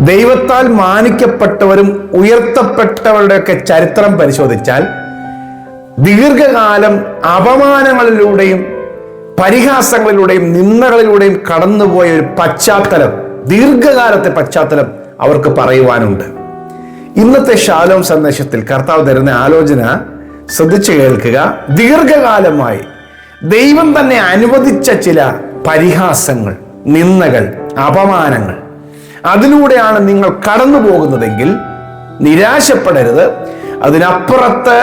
ദൈവത്താൽ മാനിക്കപ്പെട്ടവരും ഉയർത്തപ്പെട്ടവരുടെയൊക്കെ ചരിത്രം പരിശോധിച്ചാൽ ദീർഘകാലം അപമാനങ്ങളിലൂടെയും പരിഹാസങ്ങളിലൂടെയും നിന്ദകളിലൂടെയും കടന്നുപോയ ഒരു പശ്ചാത്തലം ദീർഘകാലത്തെ പശ്ചാത്തലം അവർക്ക് പറയുവാനുണ്ട്. ഇന്നത്തെ ശാലോം സന്ദേശത്തിൽ കർത്താവ് തരുന്ന ആലോചന ശ്രദ്ധിച്ചു കേൾക്കുക. ദീർഘകാലമായി ദൈവം തന്നെ അനുവദിച്ച ചില പരിഹാസങ്ങൾ നിന്ദകൾ അപമാനങ്ങൾ അതിലൂടെയാണ് നിങ്ങൾ കടന്നു പോകുന്നതെങ്കിൽ നിരാശപ്പെടരുത്. അതിനപ്പുറത്ത്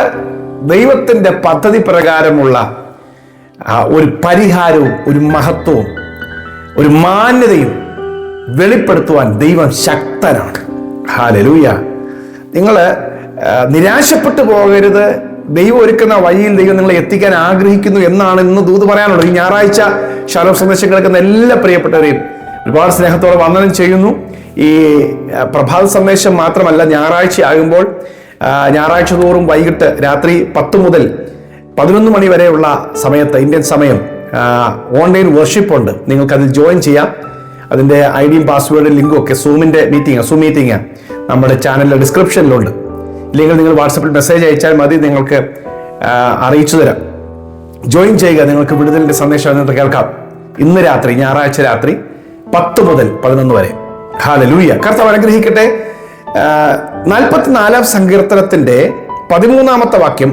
ദൈവത്തിന്റെ പദ്ധതി പ്രകാരമുള്ള ഒരു പരിഹാരവും ഒരു മഹത്വവും ഒരു മാന്യതയും വെളിപ്പെടുത്തുവാൻ ദൈവം ശക്തനാണ്. ഹാലലൂയ നിങ്ങൾ നിരാശപ്പെട്ടു പോകരുത്. ദൈവം ഒരുക്കുന്ന വഴിയിൽ ദൈവം നിങ്ങളെ എത്തിക്കാൻ ആഗ്രഹിക്കുന്നു എന്നാണ് ഇന്ന് ദൂത് പറയാനുള്ളത്. ഈ ഞായറാഴ്ച ശാലോ സന്ദേശം കേൾക്കുന്ന എല്ലാ പ്രിയപ്പെട്ടവരെയും ഒരുപാട് സ്നേഹത്തോടെ വന്ദനം ചെയ്യുന്നു. ഈ പ്രഭാത സന്ദേശം മാത്രമല്ല ഞായറാഴ്ച ആകുമ്പോൾ ഞായറാഴ്ച തോറും വൈകിട്ട് രാത്രി പത്ത് മുതൽ പതിനൊന്ന് മണി വരെയുള്ള സമയത്ത് ഇന്ത്യൻ സമയം ഓൺലൈൻ വർഷിപ്പ് ഉണ്ട്. നിങ്ങൾക്ക് അതിൽ ജോയിൻ ചെയ്യാം. അതിന്റെ ഐ ഡിയും പാസ്വേഡും ലിങ്കും ഒക്കെ സൂമിന്റെ മീറ്റിംഗ് സൂം മീറ്റിംഗ് നമ്മുടെ ചാനലിലെ ഡിസ്ക്രിപ്ഷനിലുണ്ട് ഇല്ലെങ്കിൽ നിങ്ങൾ വാട്സപ്പിൽ മെസ്സേജ് അയച്ചാൽ മതി നിങ്ങൾക്ക് അറിയിച്ചു തരാം. ജോയിൻ ചെയ്യുക നിങ്ങൾക്ക് വിടുതലിന്റെ സന്ദേശം അതിനകത്ത് കേൾക്കാം. ഇന്ന് രാത്രി ഞായറാഴ്ച രാത്രി പത്ത് മുതൽ പതിനൊന്ന് വരെ. ഹാലലൂയ കർത്താവ് അനുഗ്രഹിക്കട്ടെ. നാൽപ്പത്തിനാലാം സങ്കീർത്തനത്തിന്റെ പതിമൂന്നാമത്തെ വാക്യം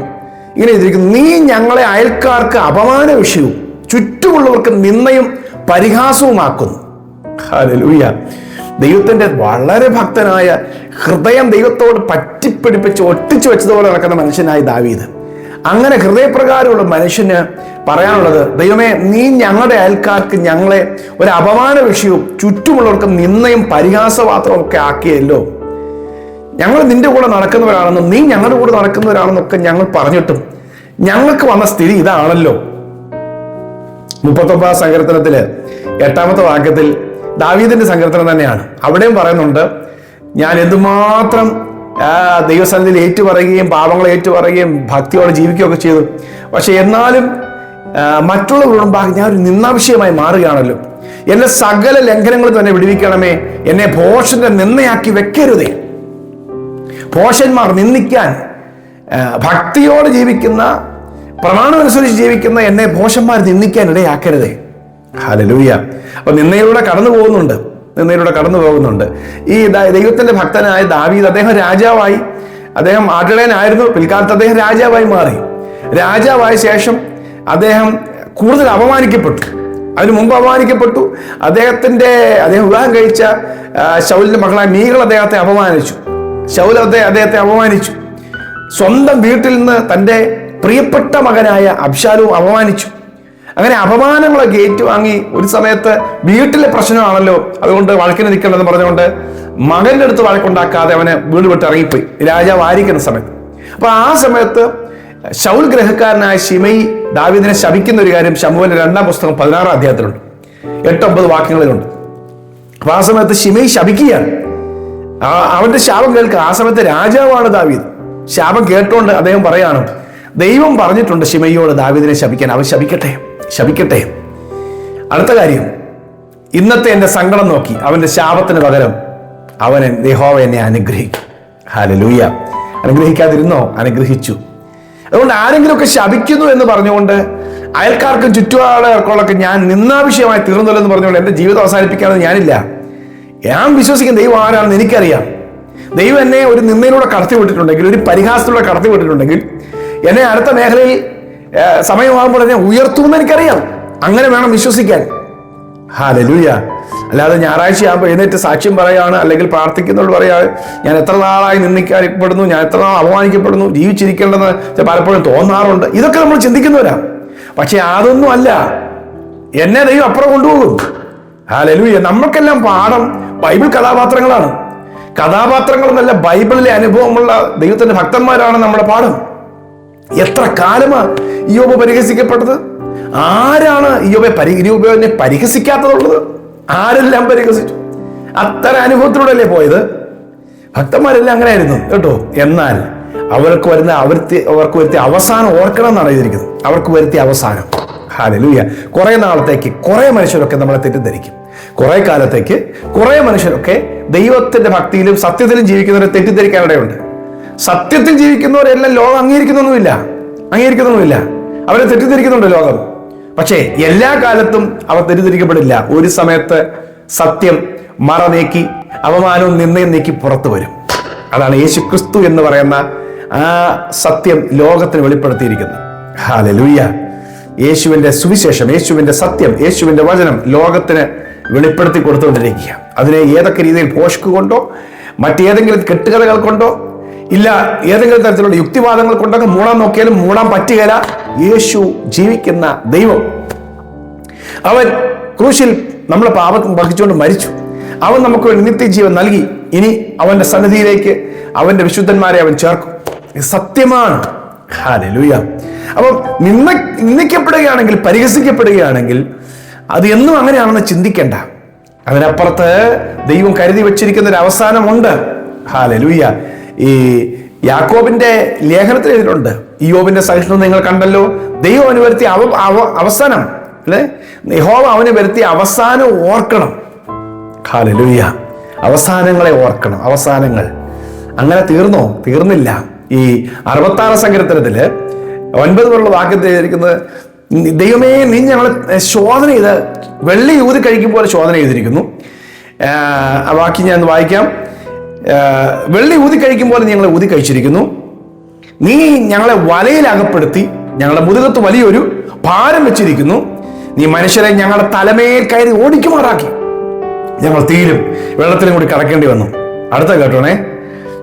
ഇങ്ങനെ എഴുതിയിരിക്കുന്നു. നീ ഞങ്ങളെ അയൽക്കാർക്ക് അപമാന വിഷയവും ചുറ്റുമുള്ളവർക്ക് നിന്നയും പരിഹാസവുമാക്കുന്നു. ഹാലലൂയ ദൈവത്തിന്റെ വളരെ ഭക്തനായ ഹൃദയം ദൈവത്തോട് പറ്റിപ്പിടിപ്പിച്ച് ഒട്ടിച്ചു വെച്ചതുപോലെ നടക്കുന്ന മനുഷ്യനായി ദാവീദ്. അങ്ങനെ ഹൃദയപ്രകാരമുള്ള മനുഷ്യന് പറയാനുള്ളത് ദൈവമേ നീ ഞങ്ങളുടെ അയൽക്കാർക്ക് ഞങ്ങളെ ഒരു അപമാന വിഷയവും ചുറ്റുമുള്ളവർക്ക് നിന്നയും പരിഹാസപാത്രവും ഒക്കെ ആക്കിയല്ലോ. ഞങ്ങൾ നിന്റെ കൂടെ നടക്കുന്നവരാണെന്നും നീ ഞങ്ങളുടെ കൂടെ നടക്കുന്നവരാണെന്നൊക്കെ ഞങ്ങൾ പറഞ്ഞിട്ടും ഞങ്ങൾക്ക് വന്ന സ്ഥിതി ഇതാണല്ലോ. മുപ്പത്തൊമ്പതാം സങ്കീർത്തനത്തിൽ എട്ടാമത്തെ വാക്യത്തിൽ ദാവീദിന്റെ സങ്കീർത്തനം തന്നെയാണ്. അവിടെയും പറയുന്നുണ്ട് ഞാൻ എന്തുമാത്രം ദൈവസന്നിധിയിൽ ഏറ്റുപറയുകയും പാപങ്ങൾ ഏറ്റുപറയുകയും ഭക്തിയോടെ ജീവിക്കുകയൊക്കെ ചെയ്തു. പക്ഷെ എന്നാലും മറ്റുള്ളവരുടെ മുമ്പാകെ ഞാൻ ഒരു നിന്നാവിഷയമായി മാറുകയാണല്ലോ. എന്റെ സകല ലംഘനങ്ങൾ തന്നെ വിടുവിക്കണമേ. എന്നെ ഭോഷന്റെ നിന്നയാക്കി വെക്കരുതേ. ഭോഷന്മാർ നിന്ദിക്കാൻ ഭക്തിയോട് ജീവിക്കുന്ന പ്രമാണമനുസരിച്ച് ജീവിക്കുന്ന എന്നെ ഭോഷന്മാർ നിന്ദിക്കാൻ ഇടയാക്കരുതേ. ഹലലൂയ അപ്പൊ നിന്നയിലൂടെ കടന്നു പോകുന്നുണ്ട് നിന്നയിലൂടെ കടന്നു പോകുന്നുണ്ട്. ഈ ദൈവത്തിന്റെ ഭക്തനായ ദാവീദ് അദ്ദേഹം രാജാവായി. അദ്ദേഹം ആട്ടിടയനായിരുന്നു പിൽക്കാലത്ത് അദ്ദേഹം രാജാവായി മാറി. രാജാവായ ശേഷം അദ്ദേഹം കൂടുതൽ അപമാനിക്കപ്പെട്ടു. അതിനു മുമ്പ് അപമാനിക്കപ്പെട്ടു. അദ്ദേഹത്തിന്റെ അദ്ദേഹം വിവാഹം കഴിച്ച ശൗലിന്റെ മകളായ മീകൾ അദ്ദേഹത്തെ അപമാനിച്ചു. അദ്ദേഹ- അദ്ദേഹത്തെ അപമാനിച്ചു. സ്വന്തം വീട്ടിൽ നിന്ന് തന്റെ പ്രിയപ്പെട്ട മകനായ അബ്ഷാലും അപമാനിച്ചു. അങ്ങനെ അപമാനങ്ങളൊക്കെ ഏറ്റുവാങ്ങി ഒരു സമയത്ത് വീട്ടിലെ പ്രശ്നമാണല്ലോ അതുകൊണ്ട് വഴക്കിന് നിൽക്കണമെന്ന് പറഞ്ഞുകൊണ്ട് മകന്റെ അടുത്ത് വഴക്കുണ്ടാക്കാതെ അവനെ വീട് വിട്ട് ഇറങ്ങിപ്പോയി. രാജാവ് ആയിരിക്കുന്ന സമയത്ത്. അപ്പൊ ആ സമയത്ത് ശൗൽ ഗ്രഹക്കാരനായ ഷിമൈ ദാവിദിനെ ശപിക്കുന്ന ഒരു കാര്യം ശമുവിന്റെ രണ്ടാം പുസ്തകം പതിനാറാം അധ്യായത്തിലുണ്ട്. എട്ടൊമ്പത് വാക്യങ്ങളിലുണ്ട്. അപ്പൊ ആ സമയത്ത് ഷിമൈ ശപിക്കുകയാണ്. അവന്റെ ശാപം കേൾക്കുക ആ സമയത്ത് രാജാവാണ് ദാവീദ്. ശാപം കേട്ടോണ്ട് അദ്ദേഹം പറയാണ് ദൈവം പറഞ്ഞിട്ടുണ്ട് ഷിമയോട് ദാവീദിനെ ശപിക്കാൻ അവൻ ശപിക്കട്ടെ. ശപിക്കട്ടെ. അടുത്ത കാര്യം ഇന്നത്തെ എന്റെ സങ്കടം നോക്കി അവന്റെ ശാപത്തിന് പകരം അവൻ യഹോവ എന്നെ അനുഗ്രഹിക്കും. ഹാലലൂയ അനുഗ്രഹിക്കാതിരുന്നോ? അനുഗ്രഹിച്ചു. അതുകൊണ്ട് ആരെങ്കിലുമൊക്കെ ശപിക്കുന്നു എന്ന് പറഞ്ഞുകൊണ്ട് അയൽക്കാർക്കും ചുറ്റുപാടുകൾക്കുള്ളൊക്കെ ഞാൻ നിന്നാവിഷയമായി തീർന്നല്ലോ എന്ന് പറഞ്ഞുകൊണ്ട് എന്റെ ജീവിതം അവസാനിപ്പിക്കാമെന്ന് ഞാനില്ല. ഞാൻ വിശ്വസിക്കുന്ന ദൈവം ആരാണെന്ന് എനിക്കറിയാം. ദൈവം എന്നെ ഒരു നിന്നയിലൂടെ കടത്തി വിട്ടിട്ടുണ്ടെങ്കിൽ ഒരു പരിഹാസത്തിലൂടെ കടത്തി വിട്ടിട്ടുണ്ടെങ്കിൽ എന്നെ അടുത്ത മേഖലയിൽ സമയമാകുമ്പോൾ എന്നെ ഉയർത്തുമെന്ന് എനിക്കറിയാം. അങ്ങനെ വേണം വിശ്വസിക്കാൻ. ഹാലലൂയ അല്ലാതെ ഞായറാഴ്ച ആകുമ്പോൾ എഴുന്നേറ്റ് സാക്ഷ്യം പറയാണ് അല്ലെങ്കിൽ പ്രാർത്ഥിക്കുന്നവർ പറയാണ് ഞാൻ എത്ര നാളായി നിന്ദിക്കപ്പെടുന്നു ഞാൻ എത്ര നാൾ അപമാനിക്കപ്പെടുന്നു ജീവിച്ചിരിക്കേണ്ടെന്ന് പലപ്പോഴും തോന്നാറുണ്ട്. ഇതൊക്കെ നമ്മൾ ചിന്തിക്കുന്നവരാ. പക്ഷെ അതൊന്നും അല്ല. എന്നെ ദൈവം അപ്പുറം കൊണ്ടുപോകും. ഹാലലൂയ നമ്മൾക്കെല്ലാം പാഠം ബൈബിൾ കഥാപാത്രങ്ങളാണ്. കഥാപാത്രങ്ങൾ നല്ല ബൈബിളിലെ അനുഭവമുള്ള ദൈവത്തിന്റെ ഭക്തന്മാരാണ് നമ്മുടെ പാഠം. എത്ര കാലമാ ഇയോബ് പരിഹസിക്കപ്പെട്ടത്? ആരാണ് ഇയോബെ പരി ഇയോബിനെ പരിഹസിക്കാത്തതുള്ളത്? ആരെല്ലാം പരിഹസിച്ചു? അത്ര അനുഭവത്തിലൂടെയല്ലേ പോയത്? ഭക്തന്മാരെല്ലാം അങ്ങനെ ആയിരുന്നു കേട്ടോ? എന്നാൽ അവർക്ക് വരുന്ന അവർക്ക് അവർക്ക് വരുത്തിയ അവസാനം ഓർക്കണം എന്നാണ് എഴുതിയിരിക്കുന്നത്. അവർക്ക് വരുത്തിയ അവസാനം. ഹാലലൂയ കുറെ നാളത്തേക്ക് കുറേ മനുഷ്യരൊക്കെ നമ്മളെ തെറ്റിദ്ധരിക്കും. കുറേ കാലത്തേക്ക് കുറേ മനുഷ്യരൊക്കെ ദൈവത്തിന്റെ ഭക്തിയിലും സത്യത്തിലും ജീവിക്കുന്നവരെ തെറ്റിദ്ധരിക്കാനിടയുണ്ട് സത്യത്തിൽ ജീവിക്കുന്നവരെല്ലാം ലോകം അംഗീകരിക്കുന്നൊന്നുമില്ല. അംഗീകരിക്കുന്നൊന്നുമില്ല. അവരെ തെറ്റിദ്ധരിക്കുന്നുണ്ട് ലോകം. പക്ഷേ എല്ലാ കാലത്തും അവർ തെറ്റിദ്ധരിക്കപ്പെടില്ല. ഒരു സമയത്ത് സത്യം മറ നീക്കി അപമാനവും നിന്നയും നീക്കി പുറത്തു വരും. അതാണ് യേശു ക്രിസ്തു എന്ന് പറയുന്ന ആ സത്യം ലോകത്തിന് വെളിപ്പെടുത്തിയിരിക്കുന്നത്. ഹാലലൂയ്യ യേശുവിന്റെ സുവിശേഷം യേശുവിന്റെ സത്യം യേശുവിന്റെ വചനം ലോകത്തിന് വെളിപ്പെടുത്തി കൊടുത്തുകൊണ്ടിരിക്കുക അതിനെ ഏതൊക്കെ രീതിയിൽ പോഷക്കുകൊണ്ടോ മറ്റേതെങ്കിലും കെട്ടുകഥകൾ കൊണ്ടോ ഇല്ല ഏതെങ്കിലും തരത്തിലുള്ള യുക്തിവാദങ്ങൾ കൊണ്ടൊക്കെ മൂടാൻ നോക്കിയാലും മൂടാൻ പറ്റുകയില്ല യേശു ജീവിക്കുന്ന ദൈവം. അവൻ ക്രൂശിൽ നമ്മളെ പാപം വഹിച്ചുകൊണ്ട് മരിച്ചു. അവൻ നമുക്ക് വേണ്ടി നിത്യജീവൻ നൽകി. ഇനി അവന്റെ സന്നിധിയിലേക്ക് അവന്റെ വിശുദ്ധന്മാരെ അവൻ ചേർക്കും. സത്യമാണ്. ഹാലലൂയ അപ്പം നിന്ന നിന്ദിക്കപ്പെടുകയാണെങ്കിൽ പരിഹസിക്കപ്പെടുകയാണെങ്കിൽ അത് എന്നും അങ്ങനെയാണെന്ന് ചിന്തിക്കേണ്ട. അതിനപ്പുറത്ത് ദൈവം കരുതി വെച്ചിരിക്കുന്ന ഒരു അവസാനമുണ്ട്. ഹാലലൂയ ഈ യാക്കോബിന്റെ ലേഖനത്തിൽ എഴുതിയിട്ടുണ്ട്. യോബിന്റെ സഹിഷ്ണുത നിങ്ങൾ കണ്ടല്ലോ. ദൈവം അവന് വരുത്തിയ അവ അവ- അവസാനം അല്ലേ? യഹോവ അവന് വരുത്തിയ അവസാനം ഓർക്കണം. ഹാലലൂയ. അവസാനങ്ങളെ ഓർക്കണം. അവസാനങ്ങൾ. അങ്ങനെ തീർന്നോ? തീർന്നില്ല. ഈ അറുപത്താറ് സങ്കീർത്തനത്തിൽ ഒൻപത് പോലുള്ള വാക്യത്തിൽ എഴുതിയിരിക്കുന്നത് ദൈവമേ നീ ഞങ്ങളെ ശോധന ചെയ്ത് വെള്ളി ഊതി കഴിക്കും പോലെ ശോധന ചെയ്തിരിക്കുന്നു. ആ, വാക്യം ഞാൻ വായിക്കാം. വെള്ളി ഊതി കഴിക്കും പോലെ ഞങ്ങളെ ഊതി കഴിച്ചിരിക്കുന്നു. നീ ഞങ്ങളെ വലയിൽ അകപ്പെടുത്തി ഞങ്ങളുടെ മുതുകത്ത് വലിയൊരു ഭാരം വെച്ചിരിക്കുന്നു. നീ മനുഷ്യരെ ഞങ്ങളുടെ തലമേൽ കയറി ഓടിക്കുമാറാക്കി. ഞങ്ങൾ തീരും. വെള്ളത്തിലും കൂടി കടക്കേണ്ടി വന്നു. അടുത്ത കേട്ടോണേ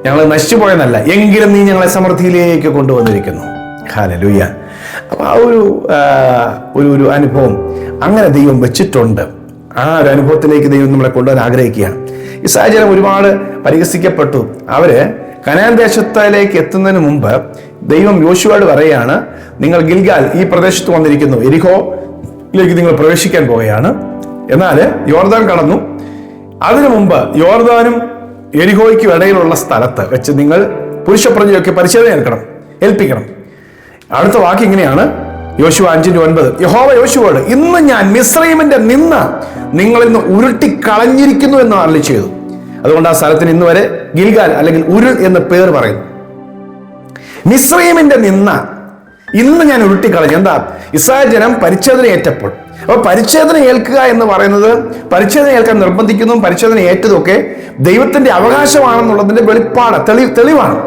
ഞങ്ങൾ നശിച്ചു പോയെന്നല്ല എങ്കിലും നീ ഞങ്ങളെ സമൃദ്ധിയിലേക്ക് കൊണ്ടുവന്നിരിക്കുന്നു. ഹാലലൂയ അപ്പൊ ആ ഒരു ഒരു ഒരു അനുഭവം അങ്ങനെ ദൈവം വെച്ചിട്ടുണ്ട്. ആ ഒരു അനുഭവത്തിലേക്ക് ദൈവം നമ്മളെ കൊണ്ടുവരാൻ ആഗ്രഹിക്കുകയാണ്. സാഹചര്യം ഒരുപാട് പരിഹസിക്കപ്പെട്ടു. അവർ കനാൻ ദേശത്തിലേക്ക് എത്തുന്നതിന് മുമ്പ് ദൈവം യോശുവോട് പറയുകയാണ് നിങ്ങൾ ഗിൽഗാൽ ഈ പ്രദേശത്ത് വന്നിരിക്കുന്നു. എരിഹോയിലേക്ക് നിങ്ങൾ പ്രവേശിക്കാൻ പോവുകയാണ്. എന്നാൽ യോർദാൻ കടന്നു. അതിനു മുമ്പ് യോർദാനും എരിഹോയ്ക്കും ഇടയിലുള്ള സ്ഥലത്ത് വെച്ച് നിങ്ങൾ പുരുഷപ്രജയൊക്കെ പരിശോധന ഏൽക്കണം ഏൽപ്പിക്കണം. അടുത്ത വാക്ക് ഇങ്ങനെയാണ്. യോശുവ അഞ്ചിന്റെ ഒൻപത്. യഹോവ യോശുവോട് ഇന്ന് ഞാൻ മിശ്രൈമിന്റെ നിന്ന് നിങ്ങളിൽ നിന്ന് ഉരുട്ടി കളഞ്ഞിരിക്കുന്നു എന്ന് അരളി ചെയ്തു. അതുകൊണ്ട് ആ സ്ഥലത്തിന് ഇന്ന് വരെ ഗിൽഗാൽ അല്ലെങ്കിൽ ഉരുൾ എന്ന പേർ പറയുന്നു. മിസ്രൈമിന്റെ നിന്ന ഇന്ന് ഞാൻ ഉരുട്ടിക്കളഞ്ഞു. എന്താ? ഇസ്രായേൽ ജനം പരിച്ഛേദന ഏറ്റപ്പോൾ അപ്പൊ പരിച്ഛേദന ഏൽക്കുക എന്ന് പറയുന്നത് പരിച്ഛേദന ഏൽക്കാൻ നിർബന്ധിക്കുന്നതും പരിച്ഛേദന ഏറ്റതുമൊക്കെ ദൈവത്തിന്റെ അവകാശമാണെന്നുള്ളതിന്റെ വെളിപ്പാട് തെളി തെളിവാണ്.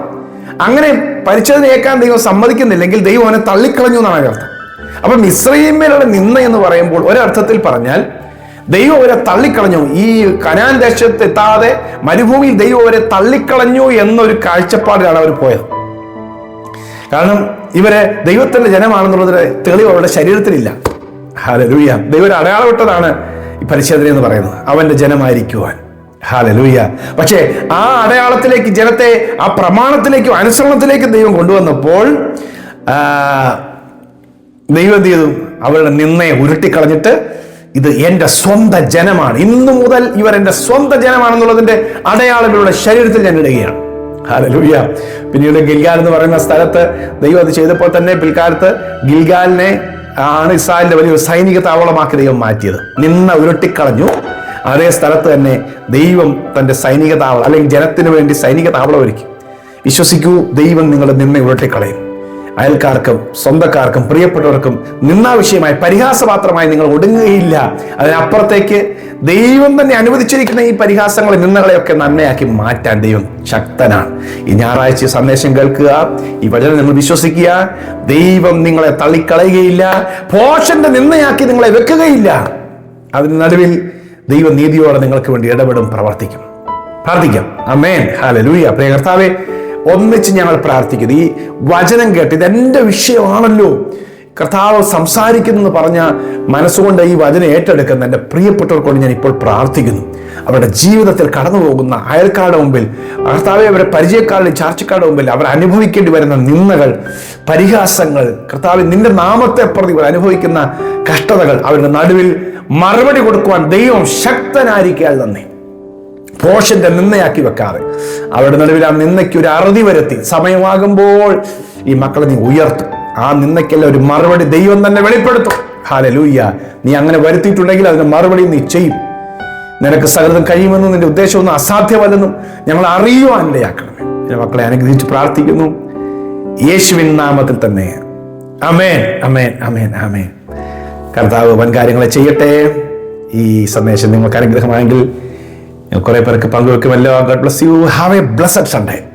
അങ്ങനെ പരിച്ഛേദന ഏൽക്കാൻ ദൈവം സമ്മതിക്കുന്നില്ലെങ്കിൽ ദൈവം അവനെ തള്ളിക്കളഞ്ഞു എന്നാണ് അതിനർത്ഥം. അപ്പൊ മിശ്രൈമേലുള്ള നിന്ന എന്ന് പറയുമ്പോൾ ഒരർത്ഥത്തിൽ പറഞ്ഞാൽ ദൈവം അവരെ തള്ളിക്കളഞ്ഞു. ഈ കനാൻ ദേശത്ത് എത്താതെ മരുഭൂമിയിൽ ദൈവം അവരെ തള്ളിക്കളഞ്ഞു എന്നൊരു കാഴ്ചപ്പാടിലാണ് അവർ പോയത്. കാരണം ഇവരെ ദൈവത്തിന്റെ ജനമാണെന്നുള്ളതിന് തെളിവ് അവരുടെ ശരീരത്തിലില്ല. ഹാലലൂയ ദൈവം അടയാളപ്പെട്ടതാണ് ഈ പരിശോധന എന്ന് പറയുന്നത്. അവന്റെ ജനമായിരിക്കുവാൻ. ഹാലലൂയ പക്ഷേ ആ അടയാളത്തിലേക്ക് ജനത്തെ ആ പ്രമാണത്തിലേക്കും അനുസരണത്തിലേക്കും ദൈവം കൊണ്ടുവന്നപ്പോൾ ദൈവം എന്ത് ചെയ്തു? അവരുടെ നിന്നയെ ഉരുട്ടിക്കളഞ്ഞിട്ട് ഇത് എന്റെ സ്വന്തം ജനമാണ്. ഇന്നു മുതൽ ഇവർ എന്റെ സ്വന്തം ജനമാണെന്നുള്ളതിന്റെ അടയാളം ഇവരുടെ ശരീരത്തിൽ ഞാൻ ഇടുകയാണ്. ഹാലലൂയ പിന്നീട് ഗിൽഗാൽ എന്ന് പറയുന്ന സ്ഥലത്ത് ദൈവം അത് ചെയ്തപ്പോൾ തന്നെ പിൽക്കാലത്ത് ഗിൽഗാലിനെ ആണ് ഇസ്രായേലിന്റെ വലിയൊരു സൈനിക താവളമാക്കി ദൈവം മാറ്റിയത്. നിന്ന ഉരുട്ടിക്കളഞ്ഞു. അതേ സ്ഥലത്ത് തന്നെ ദൈവം തന്റെ സൈനിക താവളം അല്ലെങ്കിൽ ജനത്തിന് വേണ്ടി സൈനിക താവളം ഒരുക്കി. വിശ്വസിക്കൂ ദൈവം നിങ്ങളുടെ നിന്ന ഉരുട്ടിക്കളയും. അയൽക്കാർക്കും സ്വന്തക്കാർക്കും പ്രിയപ്പെട്ടവർക്കും നിന്നാ വിഷയമായി പരിഹാസപാത്രമായി നിങ്ങൾ ഒടുങ്ങുകയില്ല. അതിനപ്പുറത്തേക്ക് ദൈവം തന്നെ അനുവദിച്ചിരിക്കുന്ന ഈ പരിഹാസങ്ങളെ നിന്നകളെയൊക്കെ നന്മയാക്കി മാറ്റാൻ ദൈവം ശക്തനാണ്. ഈ ഞായറാഴ്ച സന്ദേശം കേൾക്കുക ഈ വചനം നിങ്ങൾ വിശ്വസിക്കുക ദൈവം നിങ്ങളെ തള്ളിക്കളയുകയില്ല പോഷന്റെ നിന്നയാക്കി നിങ്ങളെ വെക്കുകയില്ല. അതിന് നടുവിൽ ദൈവം നീതിയോടെ നിങ്ങൾക്ക് വേണ്ടി ഇടപെടും പ്രവർത്തിക്കും. പ്രാർത്ഥിക്കാം. അമേൻ ഹാലലൂയ പ്രിയ കർത്താവെ ഒന്നിച്ച് ഞങ്ങൾ പ്രാർത്ഥിക്കുന്നു. ഈ വചനം കേട്ട് ഇത് എന്റെ വിഷയമാണല്ലോ. കർത്താവ് സംസാരിക്കുന്നു പറഞ്ഞ മനസ്സുകൊണ്ട് ഈ വചനം ഏറ്റെടുക്കുന്ന എന്റെ പ്രിയപ്പെട്ടവർക്കൊണ്ട് ഞാൻ ഇപ്പോൾ പ്രാർത്ഥിക്കുന്നു. അവരുടെ ജീവിതത്തിൽ കടന്നു പോകുന്ന അയൽക്കാരുടെ മുമ്പിൽ കർത്താവെ അവരുടെ പരിചയക്കാരുടെ ചാർച്ചക്കാരുടെ മുമ്പിൽ അവർ അനുഭവിക്കേണ്ടി വരുന്ന നിന്ദകൾ പരിഹാസങ്ങൾ കർത്താവ് നിന്റെ നാമത്തെ പ്രതി അനുഭവിക്കുന്ന കഷ്ടതകൾ അവരുടെ നടുവിൽ മറുപടി കൊടുക്കുവാൻ ദൈവം ശക്തനായിരിക്കാൻ നന്ദി. പോഷന്റെ നിന്നയാക്കി വെക്കാതെ. അവരുടെ നടുവിൽ ആ നിന്നയ്ക്ക് ഒരു അറുതി വരുത്തി. സമയമാകുമ്പോൾ ഈ മക്കളെ നീ ഉയർത്തും. ആ നിന്നയ്ക്കെല്ലാം ഒരു മറുപടി ദൈവം തന്നെ വെളിപ്പെടുത്തും. ഹാലലൂയ്യ നീ അങ്ങനെ വരുത്തിയിട്ടുണ്ടെങ്കിൽ അതിന് മറുപടി നീ ചെയ്യും. നിനക്ക് സകലതും കഴിയുമെന്നും നിന്റെ ഉദ്ദേശമൊന്നും അസാധ്യമല്ലെന്നും ഞങ്ങൾ അറിയുവാൻ ഇടയാക്കണമേ എന്റെ മക്കളെ അനുഗ്രഹിച്ച് പ്രാർത്ഥിക്കുന്നു. യേശുവിൻ നാമത്തിൽ തന്നെ. അമേൻ അമേൻ അമേൻ അമേൻ കർത്താവ് വൻ കാര്യങ്ങളെ ചെയ്യട്ടെ. ഈ സന്ദേശം നിങ്ങൾക്ക് അനുഗ്രഹമായെങ്കിൽ കുറെ പേർക്ക് പങ്കുവെക്കുമല്ലോ. God bless you have a blessed Sunday